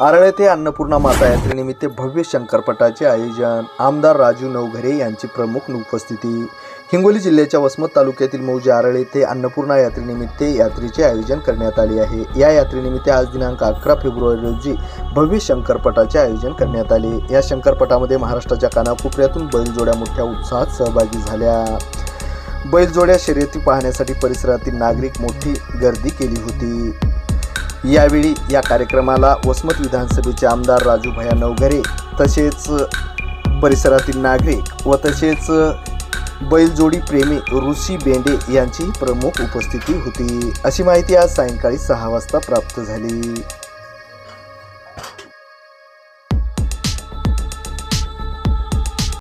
आरळ येथे अन्नपूर्णा माता यात्रेनिमित्त भव्य शंकरपटाचे आयोजन आमदार राजू नवघरे यांची प्रमुख उपस्थिती. हिंगोली जिल्ह्याच्या वसमत तालुक्यातील मौजे आरळ येथे अन्नपूर्णा यात्रेनिमित्त यात्रेचे आयोजन करण्यात आले आहे. या यात्रेनिमित्त आज दिनांक अकरा फेब्रुवारी रोजी भव्य शंकरपटाचे आयोजन करण्यात आले. या शंकरपटामध्ये महाराष्ट्राच्या कानाकोपऱ्यातून बैलजोड्या मोठ्या उत्साहात सहभागी झाल्या. बैलजोड्या शर्यती पाहण्यासाठी परिसरातील नागरिक मोठी गर्दी केली होती. यावेळी या कार्यक्रमाला वसमत विधानसभेचे आमदार राजू भया नवघरे तसेच परिसरातील नागरिक व तसेच बैलजोडी प्रेमी ऋषी बेंडे यांचीही प्रमुख उपस्थिती होती. अशी माहिती आज सायंकाळी सहा वाजता प्राप्त झाली.